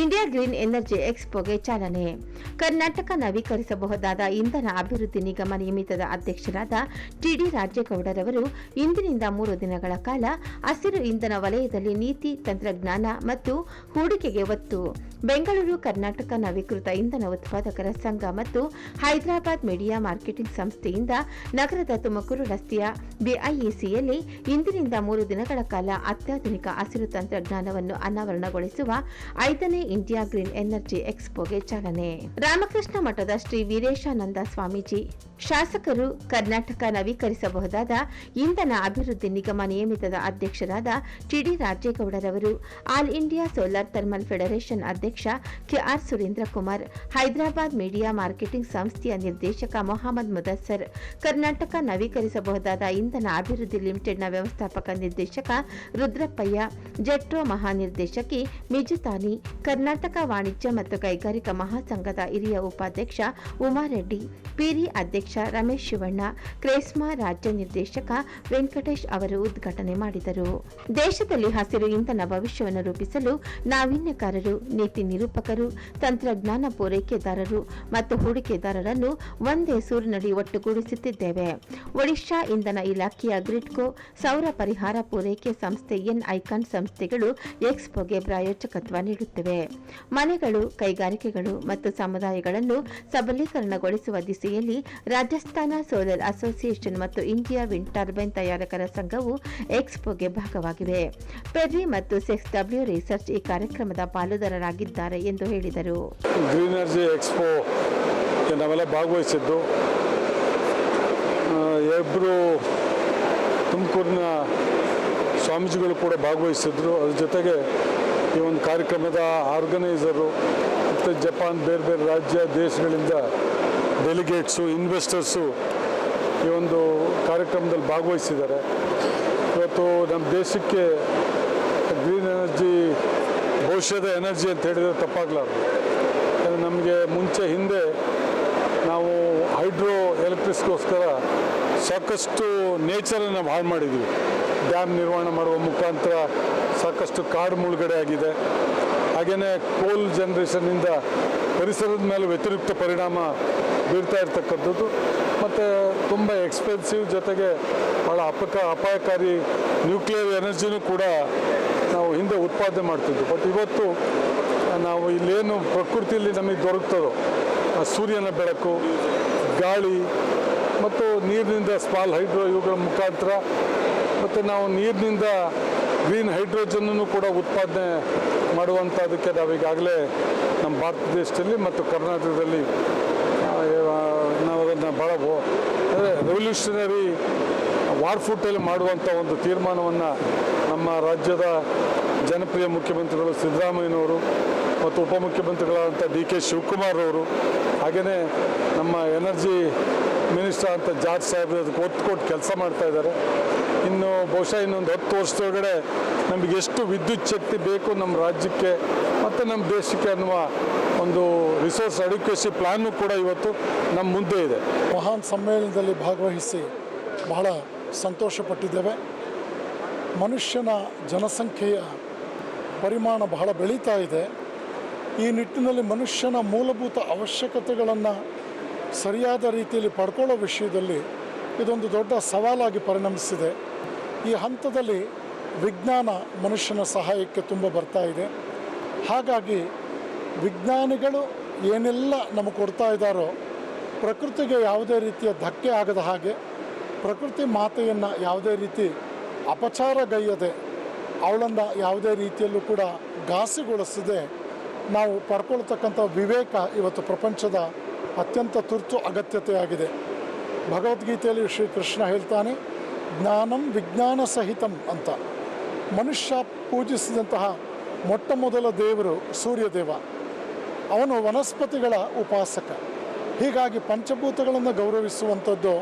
India green energy ಎಕ್ಸ್ಪೋಗೆ ಚಾಲನೆ. ಕರ್ನಾಟಕ ನವೀಕರಿಸಬಹುದಾದ ಇಂಧನ ಅಭಿವೃದ್ಧಿ ನಿಗಮ ನಿಯಮಿತದ ಅಧ್ಯಕ್ಷರಾದ ಟಿಡಿ ರಾಜೇಗೌಡರವರು ಇಂದಿನಿಂದ ಮೂರು ದಿನಗಳ ಕಾಲ ಹಸಿರು ಇಂಧನ ವಲಯದಲ್ಲಿ ನೀತಿ, ತಂತ್ರಜ್ಞಾನ ಮತ್ತು ಹೂಡಿಕೆಗೆ ಒತ್ತು. ಬೆಂಗಳೂರು ಕರ್ನಾಟಕ ನವೀಕೃತ ಇಂಧನ ಉತ್ಪಾದಕರ ಸಂಘ ಮತ್ತು ಹೈದರಾಬಾದ್ ಮೀಡಿಯಾ ಮಾರ್ಕೆಟಿಂಗ್ ಸಂಸ್ಥೆಯಿಂದ ನಗರದ ತುಮಕೂರು ರಸ್ತೆಯ ಬಿಐಇಸಿಯಲ್ಲಿ ಇಂದಿನಿಂದ ಮೂರು ದಿನಗಳ ಕಾಲ ಅತ್ಯಾಧುನಿಕ ಹಸಿರು ತಂತ್ರಜ್ಞಾನವನ್ನು ಅನಾವರಣಗೊಳಿಸುವ ಐದನೇ ಇಂಡಿಯಾ ಗ್ರೀನ್ ಎನರ್ಜಿ ಎಕ್ಸ್ಪೋಗೆ ಚಾಲನೆ. ರಾಮಕೃಷ್ಣ ಮಠದ ಶ್ರೀ ವೀರೇಶಾನಂದ ಸ್ವಾಮೀಜಿ. ಶಾಸಕರು ಕರ್ನಾಟಕ ನವೀಕರಿಸಬಹುದಾದ ಇಂಧನ ಅಭಿವೃದ್ಧಿ ನಿಗಮ ನಿಯಮಿತದ ಅಧ್ಯಕ್ಷರಾದ T D ರಾಜೇಗೌಡರವರು, all India solar thermal federation ಅಧ್ಯಕ್ಷ K R Surendra Kumar Hyderabad media marketing ಸಂಸ್ಥೆಯ ನಿರ್ದೇಶಕ ಮೊಹಮ್ಮದ್ ಮುದಸ್ಸರ್, ಕರ್ನಾಟಕ ನವೀಕರಿಸಬಹುದಾದ ಇಂಧನ ಅಭಿವೃದ್ಧಿ ಲಿಮಿಟೆಡ್ನ ವ್ಯವಸ್ಥಾಪಕ ನಿರ್ದೇಶಕ ರುದ್ರಪ್ಪಯ್ಯ, ಜೆಟ್ರೋ ಮಹಾನಿರ್ದೇಶಕಿ ಮಿಜುತಾನಿ ಕರ್ನಾಟಕ ವಾಣಿಜ್ಯ ಮತ್ತು ಕೈಗಾರಿಕಾ ಮಹಾಸಂಘದ ಹಿರಿಯ ಉಪಾಧ್ಯಕ್ಷ ಉಮಾರೆಡ್ಡಿ, ಪಿರಿ ಅಧ್ಯಕ್ಷ ರಮೇಶ್ ಶಿವಣ್ಣ, ಕ್ರೇಸ್ಮಾ ರಾಜ್ಯ ನಿರ್ದೇಶಕ ವೆಂಕಟೇಶ್ ಅವರು ಉದ್ಘಾಟನೆ ಮಾಡಿದರು. ದೇಶದಲ್ಲಿ ಹಸಿರು ಇಂಧನ ಭವಿಷ್ಯವನ್ನು ರೂಪಿಸಲು ನಾವೀನ್ಯಕಾರರು, ನೀತಿ ನಿರೂಪಕರು, ತಂತ್ರಜ್ಞಾನ ಪೂರೈಕೆದಾರರು ಮತ್ತು ಹೂಡಿಕೆದಾರರನ್ನು ಒಂದೇ ಸೂರಿನಡಿ ಒಟ್ಟುಗೂಡಿಸುತ್ತಿದ್ದೇವೆ. ಒಡಿಶಾ ಇಂಧನ ಇಲಾಖೆಯ ಗ್ರಿಡ್ಕೋ ಸೌರ ಪರಿಹಾರ ಪೂರೈಕೆ ಸಂಸ್ಥೆ ಎನ್ ಐಕಾನ್ ಸಂಸ್ಥೆಗಳು ಎಕ್ಸ್ಪೋಗೆ ಪ್ರಾಯೋಜಕತ್ವ ನೀಡುತ್ತಿವೆ. ಮನೆಗಳು, ಕೈಗಾರಿಕೆಗಳು ಮತ್ತು ಸಮುದಾಯಗಳನ್ನು ಸಬಲೀಕರಣಗೊಳಿಸುವ ದಿಸೆಯಲ್ಲಿ ರಾಜಸ್ಥಾನ ಸೋಲರ್ ಅಸೋಸಿಯೇಷನ್ ಮತ್ತು ಇಂಡಿಯಾ ವಿಂಡ್ ಟರ್ಬೈನ್ ತಯಾರಕರ ಸಂಘವು ಎಕ್ಸ್ಪೋಗೆ ಭಾಗವಾಗಿವೆ. ಪೆರ್ರಿ ಮತ್ತು ಸೆಕ್ಸ್ ಡಬ್ಲ್ಯೂ ರಿಸರ್ಚ್ ಈ ಕಾರ್ಯಕ್ರಮದ ಪಾಲುದಾರರಾಗಿದ್ದಾರೆ ಎಂದು ಹೇಳಿದರು. ಗ್ರೀನರ್ಜಿ ಎಕ್ಸ್ಪೋ ನಾವೆಲ್ಲ ಭಾಗವಹಿಸಿದ್ದು ಇಬ್ಬರು ತುಮಕೂರಿನ ಸ್ವಾಮೀಜಿಗಳು ಕೂಡ ಭಾಗವಹಿಸಿದ್ರು. ಅದ್ರ ಜೊತೆಗೆ ಈ ಒಂದು ಕಾರ್ಯಕ್ರಮದ ಆರ್ಗನೈಸರು ಮತ್ತು ಜಪಾನ್ ಬೇರೆ ಬೇರೆ ರಾಜ್ಯ ದೇಶಗಳಿಂದ ಡೆಲಿಗೇಟ್ಸು ಇನ್ವೆಸ್ಟರ್ಸು ಈ ಒಂದು ಕಾರ್ಯಕ್ರಮದಲ್ಲಿ ಭಾಗವಹಿಸಿದ್ದಾರೆ. ಇವತ್ತು ನಮ್ಮ ದೇಶಕ್ಕೆ ಗ್ರೀನ್ ಎನರ್ಜಿ ಭವಿಷ್ಯದ ಎನರ್ಜಿ ಅಂತ ಹೇಳಿದರೆ ತಪ್ಪಾಗಲಾರ್ದು. ನಮಗೆ ಮುಂಚೆ ಹಿಂದೆ ನಾವು ಹೈಡ್ರೋ ಎಲೆಕ್ಟ್ರಿಸ್ಗೋಸ್ಕರ ಸಾಕಷ್ಟು ನೇಚರನ್ನು ಹಾಳು ಮಾಡಿದ್ವಿ. ಡ್ಯಾಮ್ ನಿರ್ಮಾಣ ಮಾಡುವ ಮುಖಾಂತರ ಸಾಕಷ್ಟು ಕಾಡು ಮುಳುಗಡೆ ಆಗಿದೆ. ಹಾಗೆಯೇ ಕೋಲ್ ಜನ್ರೇಷನ್ನಿಂದ ಪರಿಸರದ ಮೇಲೆ ವ್ಯತಿರಿಕ್ತ ಪರಿಣಾಮ ಬೀರ್ತಾ ಇರ್ತಕ್ಕಂಥದ್ದು. ಮತ್ತು ತುಂಬ ಎಕ್ಸ್ಪೆನ್ಸಿವ್ ಜೊತೆಗೆ ಭಾಳ ಅಪಕ, ಅಪಾಯಕಾರಿ ನ್ಯೂಕ್ಲಿಯರ್ ಎನರ್ಜಿನೂ ಕೂಡ ನಾವು ಹಿಂದೆ ಉತ್ಪಾದನೆ ಮಾಡ್ತಿದ್ವಿ. ಬಟ್ ಇವತ್ತು ನಾವು ಇಲ್ಲೇನು ಪ್ರಕೃತಿಯಲ್ಲಿ ನಮಗೆ ದೊರಕ್ತದೋ ಸೂರ್ಯನ ಬೆಳಕು, ಗಾಳಿ ಮತ್ತು ನೀರಿನಿಂದ ಸ್ಮಾಲ್ ಹೈಡ್ರೋ ಇವುಗಳ ಮುಖಾಂತರ ಮತ್ತು ನಾವು ನೀರಿನಿಂದ ಗ್ರೀನ್ ಹೈಡ್ರೋಜನ್ನೂ ಕೂಡ ಉತ್ಪಾದನೆ ಮಾಡುವಂಥದಕ್ಕೆ ನಾವೀಗಾಗಲೇ ನಮ್ಮ ಭಾರತ ದೇಶದಲ್ಲಿ ಮತ್ತು ಕರ್ನಾಟಕದಲ್ಲಿ ನಾವು ಅದನ್ನು ಭಾಳ ಅಂದರೆ ರೆವಲ್ಯೂಷನರಿ ವಾರ್ ಫುಟ್ಟಲ್ಲಿ ಮಾಡುವಂಥ ಒಂದು ತೀರ್ಮಾನವನ್ನು ನಮ್ಮ ರಾಜ್ಯದ ಜನಪ್ರಿಯ ಮುಖ್ಯಮಂತ್ರಿಗಳು ಸಿದ್ದರಾಮಯ್ಯನವರು ಮತ್ತು ಉಪಮುಖ್ಯಮಂತ್ರಿಗಳಾದಂಥ ಡಿ ಕೆ ಶಿವಕುಮಾರ್ ಅವರು ಹಾಗೆಯೇ ನಮ್ಮ ಎನರ್ಜಿ ಮಿನಿಸ್ಟರ್ ಅಂತ ಜಾರ್ಜ್ ಸಾಹೇಬ್ರು ಅದಕ್ಕೆ ಒತ್ತು ಕೊಟ್ಟು ಕೆಲಸ ಮಾಡ್ತಾ ಇದ್ದಾರೆ. ಇನ್ನು ಬಹುಶಃ ಇನ್ನೊಂದು ಹತ್ತು ವರ್ಷದೊಳಗಡೆ ನಮಗೆ ಎಷ್ಟು ವಿದ್ಯುತ್ ಶಕ್ತಿ ಬೇಕು ನಮ್ಮ ರಾಜ್ಯಕ್ಕೆ ಮತ್ತು ನಮ್ಮ ದೇಶಕ್ಕೆ ಅನ್ನುವ ಒಂದು ರಿಸೋರ್ಸ್ ಅಡಿಕೇಸಿ ಪ್ಲ್ಯಾನು ಕೂಡ ಇವತ್ತು ನಮ್ಮ ಮುಂದೆ ಇದೆ. ಮಹಾನ್ ಸಮ್ಮೇಳನದಲ್ಲಿ ಭಾಗವಹಿಸಿ ಬಹಳ ಸಂತೋಷಪಟ್ಟಿದ್ದೇವೆ. ಮನುಷ್ಯನ ಜನಸಂಖ್ಯೆಯ ಪರಿಮಾಣ ಬಹಳ ಬೆಳೀತಾ ಇದೆ. ಈ ನಿಟ್ಟಿನಲ್ಲಿ ಮನುಷ್ಯನ ಮೂಲಭೂತ ಅವಶ್ಯಕತೆಗಳನ್ನು ಸರಿಯಾದ ರೀತಿಯಲ್ಲಿ ಪಡ್ಕೊಳ್ಳೋ ವಿಷಯದಲ್ಲಿ ಇದೊಂದು ದೊಡ್ಡ ಸವಾಲಾಗಿ ಪರಿಣಮಿಸಿದೆ. ಈ ಹಂತದಲ್ಲಿ ವಿಜ್ಞಾನ ಮನುಷ್ಯನ ಸಹಾಯಕ್ಕೆ ತುಂಬ ಬರ್ತಾ ಇದೆ. ಹಾಗಾಗಿ ವಿಜ್ಞಾನಿಗಳು ಏನೆಲ್ಲ ನಮಗೆ ಕೊಡ್ತಾ ಇದ್ದಾರೋ ಪ್ರಕೃತಿಗೆ ಯಾವುದೇ ರೀತಿಯ ಧಕ್ಕೆ ಆಗದ ಹಾಗೆ ಪ್ರಕೃತಿ ಮಾತೆಯನ್ನು ಯಾವುದೇ ರೀತಿ ಅಪಚಾರಗೈಯದೆ ಅವಳನ್ನು ಯಾವುದೇ ರೀತಿಯಲ್ಲೂ ಕೂಡ ಘಾಸಿಗೊಳಿಸದೆ ನಾವು ಪಡ್ಕೊಳ್ತಕ್ಕಂಥ ವಿವೇಕ ಇವತ್ತು ಪ್ರಪಂಚದ ಅತ್ಯಂತ ತುರ್ತು ಅಗತ್ಯತೆಯಾಗಿದೆ. ಭಗವದ್ಗೀತೆಯಲ್ಲಿ ಶ್ರೀಕೃಷ್ಣ ಹೇಳ್ತಾನೆ, ಜ್ಞಾನಂ ವಿಜ್ಞಾನ ಸಹಿತಂ ಅಂತ. ಮನುಷ್ಯ ಪೂಜಿಸಿದಂತಹ ಮೊಟ್ಟ ಮೊದಲ ದೇವರು ಸೂರ್ಯದೇವ. ಅವನು ವನಸ್ಪತಿಗಳ ಉಪಾಸಕ. ಹೀಗಾಗಿ ಪಂಚಭೂತಗಳನ್ನು ಗೌರವಿಸುವಂಥದ್ದು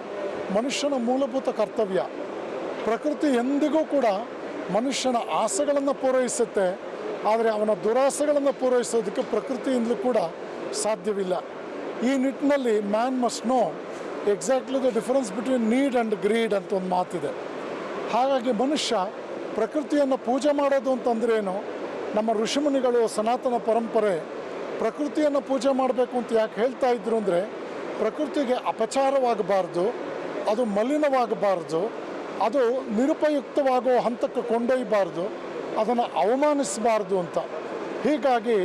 ಮನುಷ್ಯನ ಮೂಲಭೂತ ಕರ್ತವ್ಯ. ಪ್ರಕೃತಿ ಎಂದಿಗೂ ಕೂಡ ಮನುಷ್ಯನ ಆಸೆಗಳನ್ನು ಪೂರೈಸುತ್ತೆ, ಆದರೆ ಅವನ ದುರಾಸೆಗಳನ್ನು ಪೂರೈಸೋದಕ್ಕೆ ಪ್ರಕೃತಿಯಿಂದಲೂ ಕೂಡ ಸಾಧ್ಯವಿಲ್ಲ. ಈ ನಿಟ್ಟಿನಲ್ಲಿ man must know exactly the difference between need and greed ಅಂತ ಒಂದು ಮಾತಿದೆ. ಹಾಗಾಗಿ ಮನುಷ್ಯ ಪ್ರಕೃತಿಯನ್ನು ಪೂಜೆ ಮಾಡೋದು ಅಂತಂದ್ರೇನು ನಮ್ಮ ಋಷಿಮುನಿಗಳು, ಸನಾತನ ಪರಂಪರೆ ಪ್ರಕೃತಿಯನ್ನು ಪೂಜೆ ಮಾಡಬೇಕು ಅಂತ ಯಾಕೆ ಹೇಳ್ತಾ ಇದ್ರು ಅಂದರೆ ಪ್ರಕೃತಿಗೆ ಅಪಚಾರವಾಗಬಾರ್ದು, ಅದು ಮಲಿನವಾಗಬಾರ್ದು ಅದು ನಿರುಪಯುಕ್ತವಾಗೋ ಹಂತಕ್ಕೆ ಕೊಂಡೊಯ್ಯಬಾರ್ದು ಅದನ್ನು ಅವಮಾನಿಸಬಾರ್ದು ಅಂತ. ಹೀಗಾಗಿ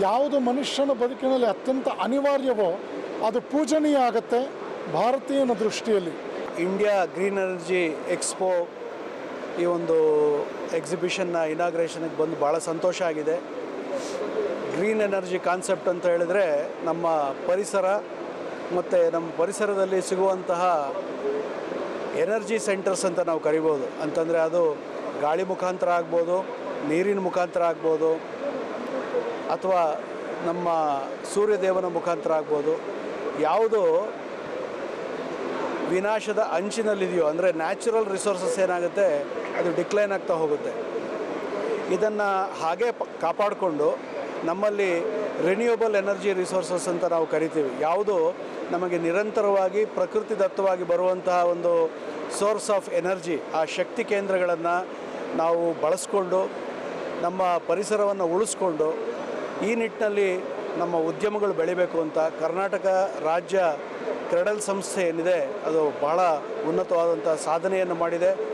ಯಾವುದು ಮನುಷ್ಯನ ಬದುಕಿನಲ್ಲಿ ಅತ್ಯಂತ ಅನಿವಾರ್ಯವೋ ಅದು ಪೂಜನೀಯ ಆಗುತ್ತೆ ಭಾರತೀಯನ ದೃಷ್ಟಿಯಲ್ಲಿ. ಇಂಡಿಯಾ ಗ್ರೀನ್ ಎನರ್ಜಿ ಎಕ್ಸ್ಪೋ ಈ ಒಂದು ಎಕ್ಸಿಬಿಷನ್ನ ಇನಾಗ್ರೇಷನ್ಗೆ ಬಂದು ಭಾಳ ಸಂತೋಷ ಆಗಿದೆ. ಗ್ರೀನ್ ಎನರ್ಜಿ ಕಾನ್ಸೆಪ್ಟ್ ಅಂತ ಹೇಳಿದ್ರೆ ನಮ್ಮ ಪರಿಸರ ಮತ್ತು ನಮ್ಮ ಪರಿಸರದಲ್ಲಿ ಸಿಗುವಂತಹ ಎನರ್ಜಿ ಸೆಂಟರ್ಸ್ ಅಂತ ನಾವು ಕರಿಬೋದು. ಅಂತಂದರೆ ಅದು ಗಾಳಿ ಮುಖಾಂತರ ಆಗ್ಬೋದು, ನೀರಿನ ಮುಖಾಂತರ ಆಗ್ಬೋದು, ಅಥವಾ ನಮ್ಮ ಸೂರ್ಯದೇವನ ಮುಖಾಂತರ ಆಗ್ಬೋದು. ಯಾವುದು ವಿನಾಶದ ಅಂಚಿನಲ್ಲಿದೆಯೋ, ಅಂದರೆ ನ್ಯಾಚುರಲ್ ರಿಸೋರ್ಸಸ್ ಏನಾಗುತ್ತೆ, ಅದು ಡಿಕ್ಲೈನ್ ಆಗ್ತಾ ಹೋಗುತ್ತೆ. ಇದನ್ನು ಹಾಗೆ ಕಾಪಾಡಿಕೊಂಡು ನಮ್ಮಲ್ಲಿ ರಿನ್ಯೂಯಬಲ್ ಎನರ್ಜಿ ರಿಸೋರ್ಸಸ್ ಅಂತ ನಾವು ಕರಿತೀವಿ. ಯಾವುದು? ನಮಗೆ ನಿರಂತರವಾಗಿ ಪ್ರಕೃತಿ ದತ್ತವಾಗಿ ಬರುವಂತಹ ಒಂದು ಸೋರ್ಸ್ ಆಫ್ ಎನರ್ಜಿ ಆ ಶಕ್ತಿ ಕೇಂದ್ರಗಳನ್ನು ನಾವು ಬಳಸ್ಕೊಂಡು, ನಮ್ಮ ಪರಿಸರವನ್ನು ಉಳಿಸ್ಕೊಂಡು, ಈ ನಿಟ್ಟಿನಲ್ಲಿ ನಮ್ಮ ಉದ್ಯಮಗಳು ಬೆಳಿಬೇಕು ಅಂತ ಕರ್ನಾಟಕ ರಾಜ್ಯ ಕ್ರೆಡಲ್ ಸಂಸ್ಥೆ ಏನಿದೆ, ಅದು ಬಹಳ ಉನ್ನತವಾದಂಥ ಸಾಧನೆಯನ್ನು ಮಾಡಿದೆ.